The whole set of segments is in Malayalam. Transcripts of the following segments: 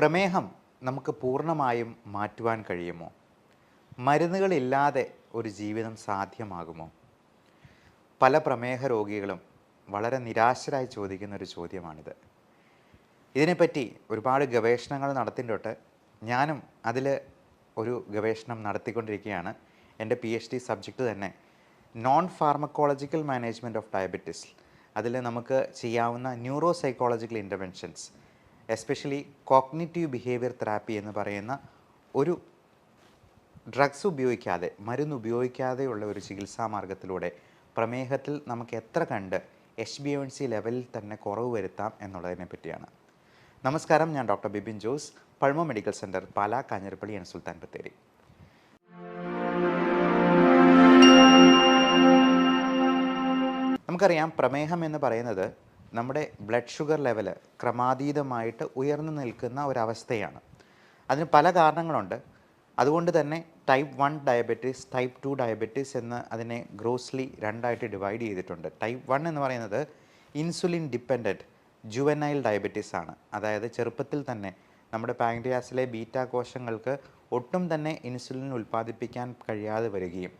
പ്രമേഹം നമുക്ക് പൂർണമായും മാറ്റുവാൻ കഴിയുമോ? മരുന്നുകളില്ലാതെ ഒരു ജീവിതം സാധ്യമാകുമോ? പല പ്രമേഹ രോഗികളും വളരെ നിരാശരായി ചോദിക്കുന്ന ഒരു ചോദ്യമാണിത്. ഇതിനെപ്പറ്റി ഒരുപാട് ഗവേഷണങ്ങൾ നടത്തിയിട്ടുണ്ട്. ഞാനും അതിൽ ഒരു ഗവേഷണം നടത്തിക്കൊണ്ടിരിക്കുകയാണ്. എന്റെ പി എച്ച് ഡി സബ്ജക്റ്റ് തന്നെ non pharmacological management of diabetes അതിൽ നമുക്ക് ചെയ്യാവുന്ന neuro psychological interventions especially cognitive behaviour therapy എന്ന് പറയുന്ന ഒരു ഡ്രഗ്സ് ഉപയോഗിക്കാതെ മരുന്ന് ഉപയോഗിക്കാതെയുള്ള ഒരു ചികിത്സാ മാർഗത്തിലൂടെ പ്രമേഹത്തിൽ നമുക്ക് എത്ര കണ്ട് എച്ച് ബി എൻ സി ലെവലിൽ തന്നെ കുറവ് വരുത്താം എന്നുള്ളതിനെ പറ്റിയാണ്. നമസ്കാരം ഞാൻ doctor Bibin Jose Pazhama medical centre Pala Kanjirappally and Sultan Bathery. നമുക്കറിയാം പ്രമേഹം എന്ന് പറയുന്നത് നമ്മുടെ ബ്ലഡ് ഷുഗർ ലെവൽ ക്രമാതീതമായിട്ട് ഉയർന്നു നിൽക്കുന്ന ഒരവസ്ഥയാണ്. അതിന് പല കാരണങ്ങളുണ്ട്. അതുകൊണ്ട് തന്നെ type one diabetes type two diabetes എന്ന് അതിനെ ഗ്രോസ്ലി രണ്ടായിട്ട് ഡിവൈഡ് ചെയ്തിട്ടുണ്ട്. ടൈപ്പ് വൺ എന്ന് പറയുന്നത് ഇൻസുലിൻ ഡിപ്പെൻഡന്റ് ജുവനൈൽ ഡയബറ്റീസ് ആണ്. അതായത് ചെറുപ്പത്തിൽ തന്നെ നമ്മുടെ പാങ്ക്രിയാസിലെ ബീറ്റാ കോശങ്ങൾക്ക് ഒട്ടും തന്നെ ഇൻസുലിൻ ഉൽപ്പാദിപ്പിക്കാൻ കഴിയാതെ വരികയും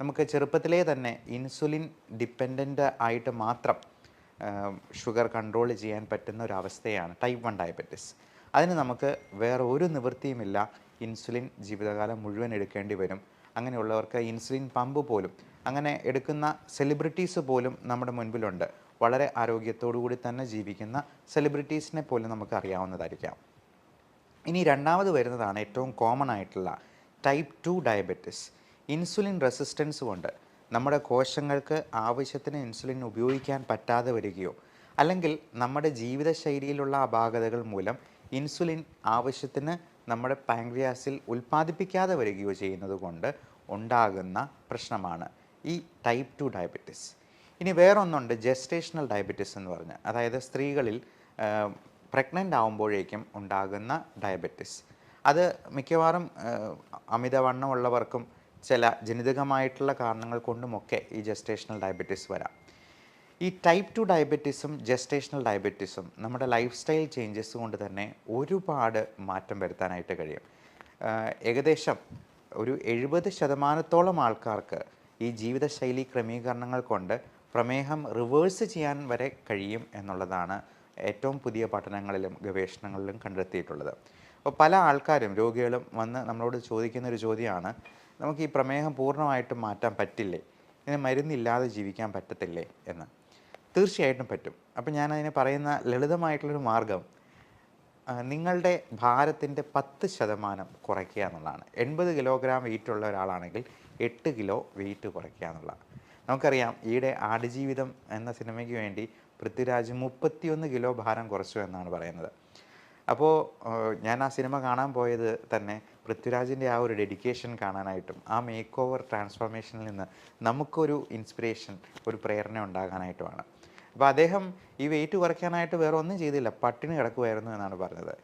നമുക്ക് ചെറുപ്പത്തിലേ തന്നെ ഇൻസുലിൻ ഡിപ്പെൻഡന്റ് ആയിട്ട് മാത്രം ഷുഗർ കൺട്രോൾ ചെയ്യാൻ പറ്റുന്ന ഒരു അവസ്ഥയാണ് ടൈപ്പ് വൺ ഡയബറ്റിസ്. അതിന് നമുക്ക് വേറെ ഒരു നിവൃത്തിയുമില്ല. ഇൻസുലിൻ ജീവിതകാലം മുഴുവൻ എടുക്കേണ്ടി വരും. അങ്ങനെയുള്ളവർക്ക് ഇൻസുലിൻ പമ്പ് പോലും അങ്ങനെ എടുക്കുന്ന സെലിബ്രിറ്റീസ് പോലും നമ്മുടെ മുൻപിലുണ്ട്. വളരെ കൂടി തന്നെ ജീവിക്കുന്ന സെലിബ്രിറ്റീസിനെ പോലും നമുക്ക് അറിയാവുന്നതായിരിക്കാം. ഇനി രണ്ടാമത് വരുന്നതാണ് ഏറ്റവും കോമൺ ആയിട്ടുള്ള type two diabetes insulin resistance കൊണ്ട് നമ്മുടെ കോശങ്ങൾക്ക് ആവശ്യത്തിന് ഇൻസുലിൻ ഉപയോഗിക്കാൻ പറ്റാതെ വരികയോ അല്ലെങ്കിൽ നമ്മുടെ ജീവിതശൈലിയിലുള്ള അപാകതകൾ മൂലം ഇൻസുലിൻ ആവശ്യത്തിന് നമ്മുടെ പാങ്ക്രിയാസിൽ ഉൽപ്പാദിപ്പിക്കാതെ വരികയോ ചെയ്യുന്നത് കൊണ്ട് ഉണ്ടാകുന്ന പ്രശ്നമാണ് ഈ ടൈപ്പ് ടു ഡയബറ്റിസ് ഇനി വേറൊന്നുണ്ട് ജെസ്റ്റേഷണൽ ഡയബറ്റിസ് എന്ന് പറഞ്ഞ്. അതായത് സ്ത്രീകളിൽ പ്രഗ്നന്റ് ആവുമ്പോഴേക്കും ഉണ്ടാകുന്ന ഡയബറ്റിസ് അത് മിക്കവാറും അമിതവണ്ണമുള്ളവർക്കും ചില ജനിതകമായിട്ടുള്ള കാരണങ്ങൾ കൊണ്ടുമൊക്കെ ഈ ജസ്റ്റേഷണൽ ഡയബറ്റീസ് വരാം. ഈ ടൈപ്പ് ടു ഡയബറ്റീസും ജസ്റ്റേഷണൽ ഡയബറ്റീസും നമ്മുടെ ലൈഫ് സ്റ്റൈൽ ചേഞ്ചസ് കൊണ്ട് തന്നെ ഒരുപാട് മാറ്റം വരുത്താനായിട്ട് കഴിയും. ഏകദേശം ഒരു എഴുപത് ശതമാനത്തോളം ആൾക്കാർക്ക് ഈ ജീവിതശൈലി ക്രമീകരണങ്ങൾ കൊണ്ട് പ്രമേഹം റിവേഴ്സ് ചെയ്യാൻ വരെ കഴിയും എന്നുള്ളതാണ് ഏറ്റവും പുതിയ പഠനങ്ങളിലും ഗവേഷണങ്ങളിലും കണ്ടെത്തിയിട്ടുള്ളത്. അപ്പോൾ പല ആൾക്കാരും രോഗികളും വന്ന് നമ്മളോട് ചോദിക്കുന്ന ഒരു ചോദ്യമാണ് നമുക്ക് ഈ പ്രമേഹം പൂർണമായിട്ടും മാറ്റാൻ പറ്റില്ലേ? ഇതിന് മരുന്നില്ലാതെ ജീവിക്കാൻ പറ്റത്തില്ലേ എന്ന്. തീർച്ചയായിട്ടും പറ്റും. അപ്പം ഞാൻ അതിന് പറയുന്ന ലളിതമായിട്ടുള്ളൊരു മാർഗം നിങ്ങളുടെ ഭാരത്തിന്റെ പത്ത് ശതമാനം കുറയ്ക്കുക എന്നുള്ളതാണ്. എൺപത് കിലോഗ്രാം വെയിറ്റ് ഉള്ള ഒരാളാണെങ്കിൽ എട്ട് കിലോ വെയിറ്റ് കുറയ്ക്കുക എന്നുള്ളതാണ്. നമുക്കറിയാം ഈയിടെ ആടുജീവിതം എന്ന സിനിമയ്ക്ക് വേണ്ടി പൃഥ്വിരാജ് മുപ്പത്തിയൊന്ന് കിലോ ഭാരം കുറച്ചു എന്നാണ് പറയുന്നത്. അപ്പോൾ ഞാൻ ആ സിനിമ കാണാൻ പോയത് തന്നെ പൃഥ്വിരാജിന്റെ ആ ഒരു ഡെഡിക്കേഷൻ കാണാനായിട്ടും ആ മേക്ക് ഓവർ ട്രാൻസ്ഫോർമേഷനിൽ നിന്ന് നമുക്കൊരു ഇൻസ്പിറേഷൻ ഒരു പ്രേരണ ഉണ്ടാകാനായിട്ടുമാണ്. അപ്പോൾ അദ്ദേഹം ഈ വെയിറ്റ് കുറയ്ക്കാനായിട്ട് വേറെ ഒന്നും ചെയ്തില്ല പട്ടിണി കിടക്കുമായിരുന്നു എന്നാണ് പറഞ്ഞത്.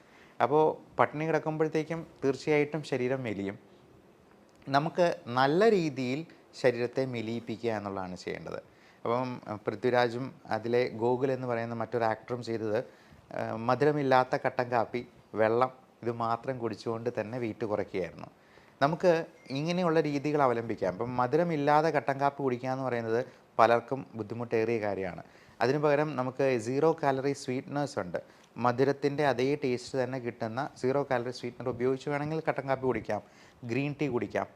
അപ്പോൾ പട്ടിണി കിടക്കുമ്പോഴത്തേക്കും തീർച്ചയായിട്ടും ശരീരം മെലിയും. നമുക്ക് നല്ല രീതിയിൽ ശരീരത്തെ മെലിയിപ്പിക്കുക എന്നുള്ളതാണ് ചെയ്യേണ്ടത്. അപ്പം പൃഥ്വിരാജും അതിലെ ഗോകുൽ എന്ന് പറയുന്ന മറ്റൊരു ആക്ടറും ചെയ്തത് മധുരമില്ലാത്ത കട്ടൻ കാപ്പി വെള്ളം ഇത് മാത്രം കുടിച്ചുകൊണ്ട് തന്നെ വെയിറ്റ് കുറയ്ക്കുകയായിരുന്നു. നമുക്ക് ഇങ്ങനെയുള്ള രീതികൾ അവലംബിക്കാം. ഇപ്പം മധുരമില്ലാതെ കട്ടൻ കാപ്പി കുടിക്കുക എന്ന് പറയുന്നത് പലർക്കും ബുദ്ധിമുട്ടേറിയ കാര്യമാണ്. അതിനു പകരം നമുക്ക് സീറോ കാലറി സ്വീറ്റ്നേഴ്സ് ഉണ്ട്. മധുരത്തിന്റെ അതേ ടേസ്റ്റ് തന്നെ കിട്ടുന്ന സീറോ കാലറി സ്വീറ്റ്നർ ഉപയോഗിച്ച് വേണമെങ്കിൽ കട്ടൻ കാപ്പി കുടിക്കാം ഗ്രീൻ ടീ കുടിക്കാം.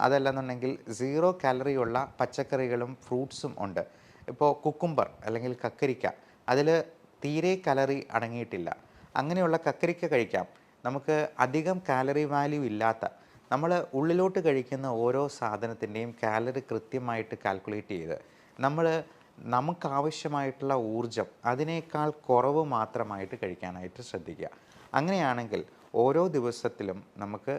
അതല്ലെന്നുണ്ടെങ്കിൽ സീറോ കാലറി ഉള്ള പച്ചക്കറികളും ഫ്രൂട്ട്സും ഉണ്ട്. ഇപ്പോൾ കുക്കുംബർ അല്ലെങ്കിൽ കക്കരിക്ക അതിൽ തീരെ കലറി അടങ്ങിയിട്ടില്ല. അങ്ങനെയുള്ള കക്കരിക്ക കഴിക്കാം. നമുക്ക് അധികം കാലറി വാല്യൂ ഇല്ലാത്ത നമ്മൾ ഉള്ളിലോട്ട് കഴിക്കുന്ന ഓരോ സാധനത്തിന്റെയും കാലറി കൃത്യമായിട്ട് കാൽക്കുലേറ്റ് ചെയ്ത് നമ്മൾ നമുക്കാവശ്യമായിട്ടുള്ള ഊർജം അതിനേക്കാൾ കുറവ് മാത്രമായിട്ട് കഴിക്കാനായിട്ട് ശ്രദ്ധിക്കുക. അങ്ങനെയാണെങ്കിൽ ഓരോ ദിവസത്തിലും നമുക്ക്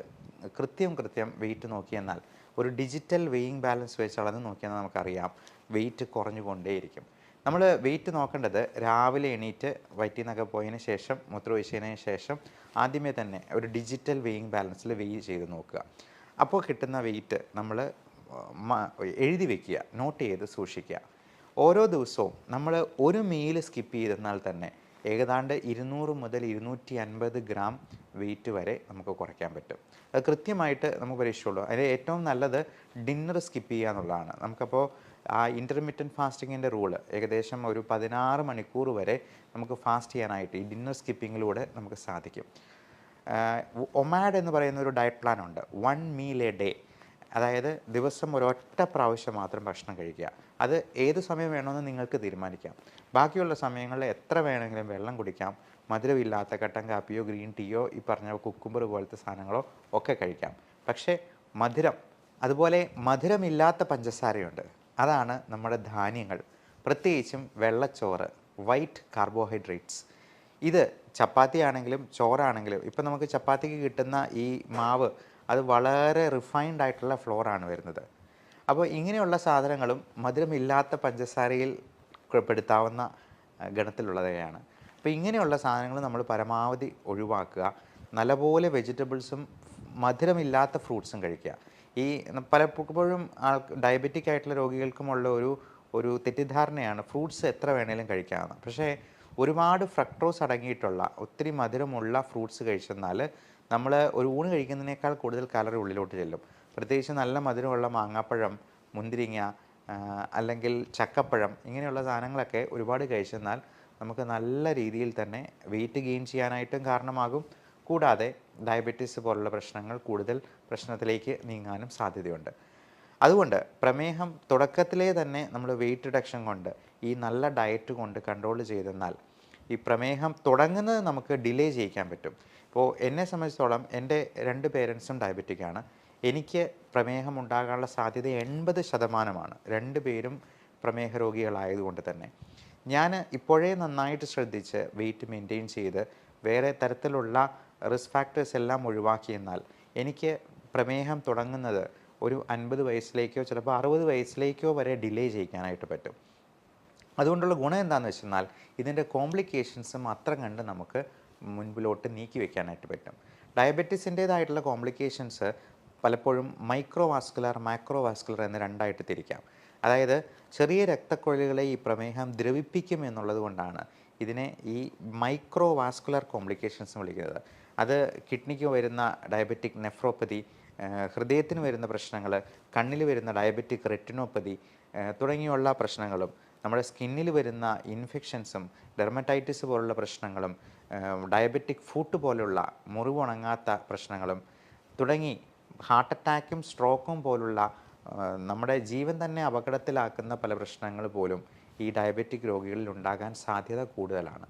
കൃത്യം കൃത്യം വെയിറ്റ് നോക്കിയെന്നാൽ ഒരു ഡിജിറ്റൽ വെയിങ് ബാലൻസ് വെച്ച് അളന്ന് നോക്കിയാൽ നമുക്കറിയാം വെയിറ്റ് കുറഞ്ഞുകൊണ്ടേയിരിക്കും. നമ്മൾ വെയിറ്റ് നോക്കേണ്ടത് രാവിലെ എണീറ്റ് വയറ്റിൽ നിന്നൊക്കെ പോയതിന് ശേഷം മൂത്രമൊഴിച്ചതിന് ശേഷം ആദ്യമേ തന്നെ ഒരു ഡിജിറ്റൽ വെയിങ് ബാലൻസിൽ വെയ് ചെയ്ത് നോക്കുക. അപ്പോൾ കിട്ടുന്ന വെയിറ്റ് നമ്മൾ എഴുതി വെക്കുക നോട്ട് ചെയ്ത് സൂക്ഷിക്കുക. ഓരോ ദിവസവും നമ്മൾ ഒരു മീൽ സ്കിപ്പ് ചെയ്തെന്നാൽ തന്നെ ഏകദാണ്ട് ഇരുന്നൂറ് മുതൽ ഇരുന്നൂറ്റി അൻപത് ഗ്രാം വെയിറ്റ് വരെ നമുക്ക് കുറയ്ക്കാൻ പറ്റും. അത് കൃത്യമായിട്ട് നമുക്ക് പരീക്ഷയുള്ളൂ അതിൽ ഏറ്റവും നല്ലത് ഡിന്നർ സ്കിപ്പ് ചെയ്യുക എന്നുള്ളതാണ്. നമുക്കപ്പോൾ ആ ഇന്റർമീഡിയറ്റ് ഫാസ്റ്റിങ്ങിന്റെ റൂൾ ഏകദേശം ഒരു പതിനാറ് മണിക്കൂർ വരെ നമുക്ക് ഫാസ്റ്റ് ചെയ്യാനായിട്ട് ഈ ഡിന്നർ സ്കിപ്പിങ്ങിലൂടെ നമുക്ക് സാധിക്കും. ഒമാഡ് എന്ന് പറയുന്ന ഒരു ഡയറ്റ് പ്ലാൻ ഉണ്ട്. വൺ മീൽ എ ഡേ അതായത് ദിവസം ഒരൊറ്റ പ്രാവശ്യം മാത്രം ഭക്ഷണം കഴിക്കുക. അത് ഏത് സമയം വേണമെന്ന് നിങ്ങൾക്ക് തീരുമാനിക്കാം. ബാക്കിയുള്ള സമയങ്ങളിൽ എത്ര വേണമെങ്കിലും വെള്ളം കുടിക്കാം. മധുരമില്ലാത്ത കട്ടൻ കാപ്പിയോ ഗ്രീൻ ടീയോ ഈ പറഞ്ഞ കുക്കുംബർ പോലത്തെ സാധനങ്ങളോ ഒക്കെ കഴിക്കാം. പക്ഷേ മധുരം അതുപോലെ മധുരമില്ലാത്ത പഞ്ചസാരയുണ്ട്. അതാണ് നമ്മുടെ ധാന്യങ്ങൾ. പ്രത്യേകിച്ചും വെള്ളച്ചോറ് വൈറ്റ് കാർബോഹൈഡ്രേറ്റ്സ് ഇത് ചപ്പാത്തി ആണെങ്കിലും ചോറാണെങ്കിലും ഇപ്പം നമുക്ക് ചപ്പാത്തിക്ക് കിട്ടുന്ന ഈ മാവ് അത് വളരെ റിഫൈൻഡ് ആയിട്ടുള്ള ഫ്ലോറാണ് വരുന്നത്. അപ്പോൾ ഇങ്ങനെയുള്ള സാധനങ്ങളും മധുരമില്ലാത്ത പഞ്ചസാരയിൽ പെടുത്താവുന്ന ഗണത്തിലുള്ളവയാണ്. അപ്പോൾ ഇങ്ങനെയുള്ള സാധനങ്ങൾ നമ്മൾ പരമാവധി ഒഴിവാക്കുക. നല്ലപോലെ വെജിറ്റബിൾസും മധുരമില്ലാത്ത ഫ്രൂട്ട്സും കഴിക്കുക. ഈ പലപ്പോഴും ആൾ ഡയബറ്റിക് ആയിട്ടുള്ള രോഗികൾക്കുമുള്ള ഒരു ഒരു തെറ്റിദ്ധാരണയാണ് ഫ്രൂട്ട്സ് എത്ര വേണേലും കഴിക്കാമെന്ന് പക്ഷേ ഒരുപാട് ഫ്രക്ടോസ് അടങ്ങിയിട്ടുള്ള ഒത്തിരി മധുരമുള്ള ഫ്രൂട്ട്സ് കഴിച്ചെന്നാൽ നമ്മൾ ഒരു ഊണ് കഴിക്കുന്നതിനേക്കാൾ കൂടുതൽ കാലറി ഉള്ളിലോട്ട് ചെല്ലും. പ്രത്യേകിച്ച് നല്ല മധുരമുള്ള മാങ്ങാപ്പഴം മുന്തിരിങ്ങ അല്ലെങ്കിൽ ചക്കപ്പഴം ഇങ്ങനെയുള്ള സാധനങ്ങളൊക്കെ ഒരുപാട് കഴിച്ചെന്നാൽ നമുക്ക് നല്ല രീതിയിൽ തന്നെ വെയിറ്റ് ഗെയിൻ ചെയ്യാനായിട്ടും കാരണമാകും. കൂടാതെ ഡയബറ്റീസ് പോലുള്ള പ്രശ്നങ്ങൾ കൂടുതൽ പ്രശ്നത്തിലേക്ക് നീങ്ങാനും സാധ്യതയുണ്ട്. അതുകൊണ്ട് പ്രമേഹം തുടക്കത്തിലേ തന്നെ നമ്മൾ വെയിറ്റ് റിഡക്ഷൻ കൊണ്ട് ഈ നല്ല ഡയറ്റ് കൊണ്ട് കൺട്രോൾ ചെയ്തെന്നാൽ ഈ പ്രമേഹം തുടങ്ങുന്നത് നമുക്ക് ഡിലേ ചെയ്യിക്കാൻ പറ്റും. ഇപ്പോൾ എന്നെ സംബന്ധിച്ചിടത്തോളം എന്റെ രണ്ട് പേരൻസും ഡയബറ്റിക് ആണ്. എനിക്ക് പ്രമേഹം ഉണ്ടാകാനുള്ള സാധ്യത എൺപത് ശതമാനമാണ്. രണ്ട് പേരും പ്രമേഹ രോഗികളായതുകൊണ്ട് തന്നെ. ഞാൻ ഇപ്പോഴേ നന്നായിട്ട് ശ്രദ്ധിച്ച് വെയിറ്റ് മെയിന്റെയിൻ ചെയ്ത് വേറെ തരത്തിലുള്ള റിസ്ക് ഫാക്ടേഴ്സ് എല്ലാം ഒഴിവാക്കിയെന്നാൽ എനിക്ക് പ്രമേഹം തുടങ്ങുന്നത് ഒരു അൻപത് വയസ്സിലേക്കോ ചിലപ്പോൾ അറുപത് വയസ്സിലേക്കോ വരെ ഡിലേ ചെയ്യിക്കാനായിട്ട് പറ്റും. അതുകൊണ്ടുള്ള ഗുണം എന്താണെന്ന് വെച്ചെന്നാൽ ഇതിന്റെ കോംപ്ലിക്കേഷൻസും അത്ര കണ്ട് നമുക്ക് മുൻപിലോട്ട് നീക്കി വെക്കാനായിട്ട് പറ്റും. ഡയബറ്റീസിന്റേതായിട്ടുള്ള കോംപ്ലിക്കേഷൻസ് പലപ്പോഴും മൈക്രോ വാസ്കുലർ മാക്രോ വാസ്കുലർ എന്ന് രണ്ടായിട്ട് തിരിക്കാം. അതായത് ചെറിയ രക്തക്കൊഴലുകളെ ഈ പ്രമേഹം ദ്രവിപ്പിക്കും എന്നുള്ളത് കൊണ്ടാണ് ഇതിനെ ഈ മൈക്രോ വാസ്കുലർ കോംപ്ലിക്കേഷൻസ് വിളിക്കുന്നത്. അത് കിഡ്നിക്ക് വരുന്ന ഡയബറ്റിക് നെഫ്രോപ്പതി ഹൃദയത്തിന് വരുന്ന പ്രശ്നങ്ങൾ കണ്ണിൽ വരുന്ന ഡയബറ്റിക് റെറ്റിനോപ്പതി തുടങ്ങിയുള്ള പ്രശ്നങ്ങളും നമ്മുടെ സ്കിന്നിൽ വരുന്ന ഇൻഫെക്ഷൻസും ഡെർമറ്റൈറ്റിസ് പോലുള്ള പ്രശ്നങ്ങളും ഡയബറ്റിക് ഫുട്ട് പോലുള്ള മുറിവുണങ്ങാത്ത പ്രശ്നങ്ങളും തുടങ്ങി ഹാർട്ട് അറ്റാക്കും സ്ട്രോക്കും പോലുള്ള നമ്മുടെ ജീവൻ തന്നെ അപകടത്തിലാക്കുന്ന പല പ്രശ്നങ്ങൾ പോലും ഈ ഡയബറ്റിക് രോഗികളിൽ ഉണ്ടാകാൻ സാധ്യത കൂടുതലാണ്.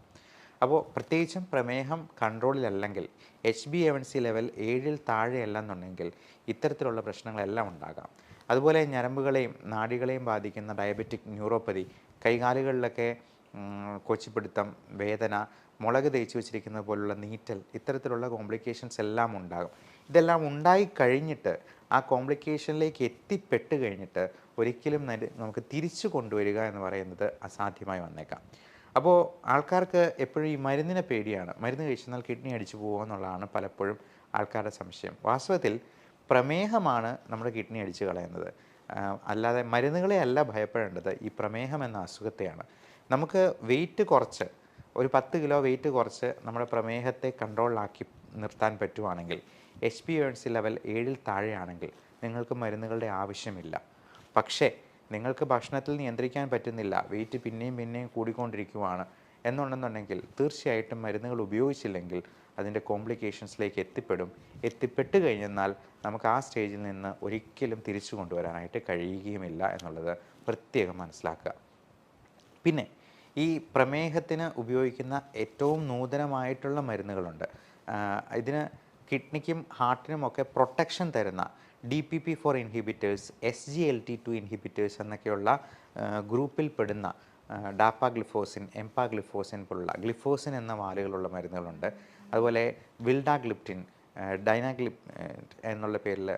അപ്പോൾ പ്രത്യേകിച്ചും പ്രമേഹം കൺട്രോളിലല്ലെങ്കിൽ H B A one C level ഏഴിൽ താഴെയല്ലെന്നുണ്ടെങ്കിൽ ഇത്തരത്തിലുള്ള പ്രശ്നങ്ങളെല്ലാം ഉണ്ടാകാം. അതുപോലെ ഞരമ്പുകളെയും നാടികളെയും ബാധിക്കുന്ന ഡയബറ്റിക് ന്യൂറോപ്പതി കൈകാലുകളിലൊക്കെ കൊച്ചിപ്പിടുത്തം വേദന മുളക് തേച്ച് വെച്ചിരിക്കുന്നത് പോലുള്ള നീറ്റൽ ഇത്തരത്തിലുള്ള കോംപ്ലിക്കേഷൻസ് എല്ലാം ഉണ്ടാകും. ഇതെല്ലാം ഉണ്ടായി കഴിഞ്ഞിട്ട് ആ കോംപ്ലിക്കേഷനിലേക്ക് എത്തിപ്പെട്ട് കഴിഞ്ഞിട്ട് ഒരിക്കലും നമുക്ക് തിരിച്ചു കൊണ്ടുവരിക എന്ന് പറയുന്നത് അസാധ്യമായി വന്നേക്കാം. അപ്പോൾ ആൾക്കാർക്ക് എപ്പോഴും ഈ മരുന്നിനെ പേടിയാണ്. മരുന്ന് കഴിച്ചെന്നാൽ കിഡ്നി അടിച്ചു പോകുമെന്നുള്ളതാണ് പലപ്പോഴും ആൾക്കാരുടെ സംശയം. വാസ്തവത്തിൽ പ്രമേഹമാണ് നമ്മുടെ കിഡ്നി അടിച്ചു കളയുന്നത്. അല്ലാതെ മരുന്നുകളെ അല്ല ഭയപ്പെടേണ്ടത് ഈ പ്രമേഹം എന്ന അസുഖത്തെയാണ്. നമുക്ക് വെയിറ്റ് കുറച്ച് ഒരു പത്ത് കിലോ വെയിറ്റ് കുറച്ച് നമ്മുടെ പ്രമേഹത്തെ കൺട്രോളിലാക്കി നിർത്താൻ പറ്റുവാണെങ്കിൽ H P N C level ഏഴിൽ താഴെയാണെങ്കിൽ നിങ്ങൾക്ക് മരുന്നുകളുടെ ആവശ്യമില്ല. പക്ഷേ നിങ്ങൾക്ക് ഭക്ഷണത്തിൽ നിയന്ത്രിക്കാൻ പറ്റുന്നില്ല. വെയിറ്റ് പിന്നെയും പിന്നെയും കൂടിക്കൊണ്ടിരിക്കുവാണ്. എന്നുണ്ടെന്നുണ്ടെങ്കിൽ തീർച്ചയായിട്ടും മരുന്നുകൾ ഉപയോഗിച്ചില്ലെങ്കിൽ അതിന്റെ കോംപ്ലിക്കേഷൻസിലേക്ക് എത്തിപ്പെടും. എത്തിപ്പെട്ട് കഴിഞ്ഞെന്നാൽ നമുക്ക് ആ സ്റ്റേജിൽ നിന്ന് ഒരിക്കലും തിരിച്ചു കൊണ്ടുവരാനായിട്ട് കഴിയുകയുമില്ല എന്നുള്ളത് പ്രത്യേകം മനസ്സിലാക്കുക. പിന്നെ ഈ പ്രമേഹത്തിന് ഉപയോഗിക്കുന്ന ഏറ്റവും നൂതനമായിട്ടുള്ള മരുന്നുകളുണ്ട്. ഇതിന് കിഡ്നിക്കും ഹാർട്ടിനുമൊക്കെ പ്രൊട്ടക്ഷൻ തരുന്ന D P P four inhibitors S G L T two inhibitors എന്നൊക്കെയുള്ള ഗ്രൂപ്പിൽപ്പെടുന്ന ഗ്രൂപ്പിൽ പെടുന്ന ഡാപ്പാഗ്ലിഫോസിൻ എംപാഗ്ലിഫോസിൻ പോലുള്ള ഗ്ലിഫോസിൻ എന്ന വാലുകളുള്ള മരുന്നുകളുണ്ട്. അതുപോലെ വിൽഡാഗ്ലിപ്റ്റിൻ ഡൈനാഗ്ലിപ് എന്നുള്ള പേരിൽ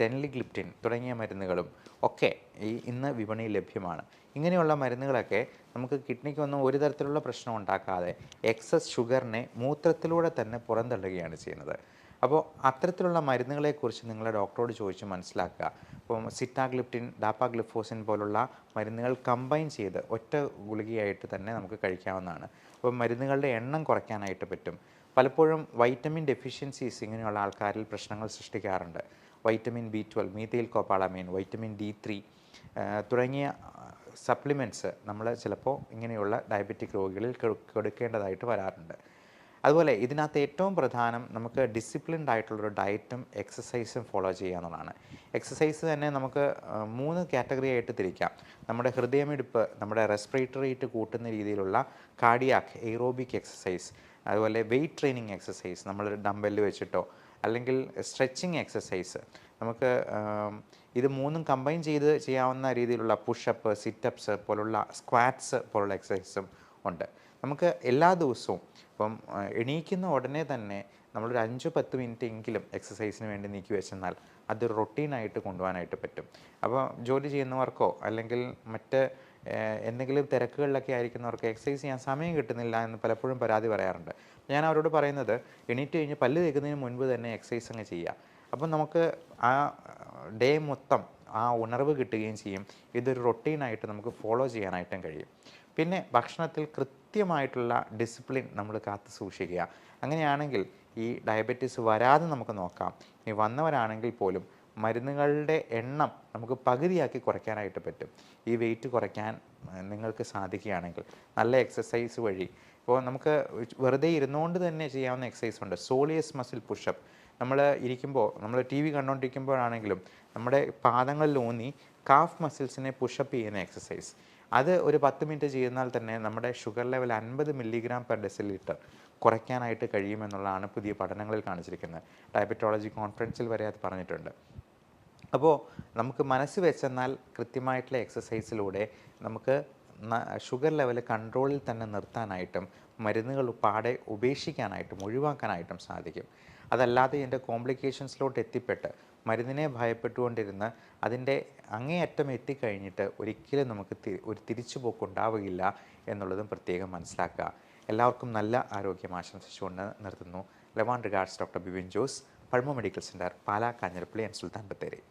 ടെൻലിഗ്ലിപ്റ്റിൻ തുടങ്ങിയ മരുന്നുകളും ഒക്കെ ഈ ഇന്ന് വിപണിയിൽ ലഭ്യമാണ്. ഇങ്ങനെയുള്ള മരുന്നുകളൊക്കെ നമുക്ക് കിഡ്നിക്ക് ഒന്നും ഒരു തരത്തിലുള്ള പ്രശ്നം ഉണ്ടാക്കാതെ എക്സസ് ഷുഗറിനെ മൂത്രത്തിലൂടെ തന്നെ പുറന്തള്ളുകയാണ് ചെയ്യുന്നത്. അപ്പോൾ അത്തരത്തിലുള്ള മരുന്നുകളെക്കുറിച്ച് നിങ്ങളെ ഡോക്ടറോട് ചോദിച്ച് മനസ്സിലാക്കുക. ഇപ്പം സിറ്റാഗ്ലിപ്റ്റിൻ ഡാപ്പാഗ്ലിഫോസിൻ പോലുള്ള മരുന്നുകൾ കമ്പൈൻ ചെയ്ത് ഒറ്റ ഗുളികയായിട്ട് തന്നെ നമുക്ക് കഴിക്കാവുന്നതാണ്. അപ്പോൾ മരുന്നുകളുടെ എണ്ണം കുറയ്ക്കാനായിട്ട് പറ്റും. പലപ്പോഴും വൈറ്റമിൻ ഡെഫിഷ്യൻസീസ് ഇങ്ങനെയുള്ള ആൾക്കാരിൽ പ്രശ്നങ്ങൾ സൃഷ്ടിക്കാറുണ്ട്. Vitamin B twelve methylcobalamin vitamin D three തുടങ്ങിയ സപ്ലിമെന്റ്സ് നമ്മൾ ചിലപ്പോൾ ഇങ്ങനെയുള്ള ഡയബറ്റിക് രോഗികളിൽ കൊടുക്കേണ്ടതായിട്ട് വരാറുണ്ട്. അതുപോലെ ഇതിനകത്ത് ഏറ്റവും പ്രധാനം നമുക്ക് ഡിസിപ്ലിൻഡ് ആയിട്ടുള്ളൊരു ഡയറ്റും എക്സസൈസും ഫോളോ ചെയ്യുക എന്നുള്ളതാണ്. എക്സസൈസ് തന്നെ നമുക്ക് മൂന്ന് കാറ്റഗറി ആയിട്ട് തിരിക്കാം. നമ്മുടെ ഹൃദയമിടിപ്പ് നമ്മുടെ റെസ്പിറേറ്ററി റേറ്റ് കൂട്ടുന്ന രീതിയിലുള്ള കാർഡിയാക് എയ്റോബിക് എക്സസൈസ് അതുപോലെ വെയിറ്റ് ട്രെയിനിങ് എക്സസൈസ് നമ്മൾ ഡംബെല്ല് വെച്ചിട്ടോ അല്ലെങ്കിൽ സ്ട്രെച്ചിങ് എക്സസൈസ് നമുക്ക് ഇത് മൂന്നും കമ്പൈൻ ചെയ്ത് ചെയ്യാവുന്ന രീതിയിലുള്ള പുഷപ്പ് സിറ്റപ്സ് പോലുള്ള സ്ക്വാറ്റ്സ് പോലുള്ള എക്സസൈസും ഉണ്ട്. നമുക്ക് എല്ലാ ദിവസവും ഇപ്പം എണീക്കുന്ന ഉടനെ തന്നെ നമ്മളൊരു അഞ്ച് പത്ത് മിനിറ്റ് എങ്കിലും എക്സസൈസിന് വേണ്ടി നീക്കി വെച്ചെന്നാൽ അത് റൊട്ടീനായിട്ട് കൊണ്ടുപോകാനായിട്ട് പറ്റും. അപ്പോൾ ജോലി ചെയ്യുന്നവർക്കോ അല്ലെങ്കിൽ മറ്റ് എന്തെങ്കിലും തിരക്കുകളിലൊക്കെ ആയിരിക്കുന്നവർക്ക് എക്സസൈസ് ചെയ്യാൻ സമയം കിട്ടുന്നില്ല എന്ന് പലപ്പോഴും പരാതി പറയാറുണ്ട്. ഞാൻ അവരോട് പറയുന്നത് എണീറ്റ് കഴിഞ്ഞ് പല്ല് തേക്കുന്നതിന് മുൻപ് തന്നെ എക്സസൈസ് അങ്ങ് ചെയ്യുക. അപ്പം നമുക്ക് ആ ഡേ മൊത്തം ആ ഉണർവ് കിട്ടുകയും ചെയ്യും. ഇതൊരു റൊട്ടീനായിട്ട് നമുക്ക് ഫോളോ ചെയ്യാനായിട്ടും കഴിയും. പിന്നെ ഭക്ഷണത്തിൽ കൃത്യമായിട്ടുള്ള ഡിസിപ്ലിൻ നമ്മൾ കാത്തു സൂക്ഷിക്കുക. അങ്ങനെയാണെങ്കിൽ ഈ ഡയബറ്റീസ് വരാതെ നമുക്ക് നോക്കാം. ഇനി വന്നവരാണെങ്കിൽ പോലും മരുന്നുകളുടെ എണ്ണം നമുക്ക് പകുതിയാക്കി കുറയ്ക്കാനായിട്ട് പറ്റും. ഈ വെയിറ്റ് കുറയ്ക്കാൻ നിങ്ങൾക്ക് സാധിക്കുകയാണെങ്കിൽ. നല്ല എക്സസൈസ് വഴി. ഇപ്പോൾ നമുക്ക് വെറുതെ ഇരുന്നുകൊണ്ട് തന്നെ ചെയ്യാവുന്ന എക്സസൈസ് ഉണ്ട്. സോളിയസ് മസിൽ പുഷപ്പ് നമ്മൾ ഇരിക്കുമ്പോൾ നമ്മൾ ടി വി കണ്ടുകൊണ്ടിരിക്കുമ്പോഴാണെങ്കിലും നമ്മുടെ പാദങ്ങളിൽ ഊന്നി കാഫ് മസിൽസിനെ പുഷപ്പ് ചെയ്യുന്ന എക്സസൈസ് അത് ഒരു പത്ത് മിനിറ്റ് ചെയ്യുന്നാൽ തന്നെ നമ്മുടെ ഷുഗർ ലെവൽ അൻപത് മില്ലിഗ്രാം പെർ ഡെസിൽ ലിറ്റർ കുറയ്ക്കാനായിട്ട് കഴിയുമെന്നുള്ളതാണ് പുതിയ പഠനങ്ങളിൽ കാണിച്ചിരിക്കുന്നത്. ഡയബറ്റോളജി കോൺഫറൻസിൽ വരെ അത് പറഞ്ഞിട്ടുണ്ട്. അപ്പോൾ നമുക്ക് മനസ്സ് വെച്ചെന്നാൽ കൃത്യമായിട്ടുള്ള എക്സസൈസിലൂടെ നമുക്ക് ഷുഗർ ലെവൽ കൺട്രോളിൽ തന്നെ നിർത്താനായിട്ടും മരുന്നുകൾ പാടെ ഉപേക്ഷിക്കാനായിട്ടും ഒഴിവാക്കാനായിട്ടും സാധിക്കും. അതല്ലാതെ എന്റെ കോംപ്ലിക്കേഷൻസിലോട്ട് എത്തിപ്പെട്ട് മരുന്നിനെ ഭയപ്പെട്ടുകൊണ്ടിരുന്ന് അതിന്റെ അങ്ങേയറ്റം എത്തിക്കഴിഞ്ഞിട്ട് ഒരിക്കലും നമുക്ക് ഒരു തിരിച്ചു തിരിച്ചുപോക്കുണ്ടാവുകയില്ല എന്നുള്ളതും പ്രത്യേകം മനസ്സിലാക്കുക. എല്ലാവർക്കും നല്ല ആരോഗ്യം ആശംസിച്ചുകൊണ്ട് നിർത്തുന്നു. ലെവാൻ regards doctor Bivin Jose Pazhama medical centre Pala Kanjirappally and Sultan Bathery.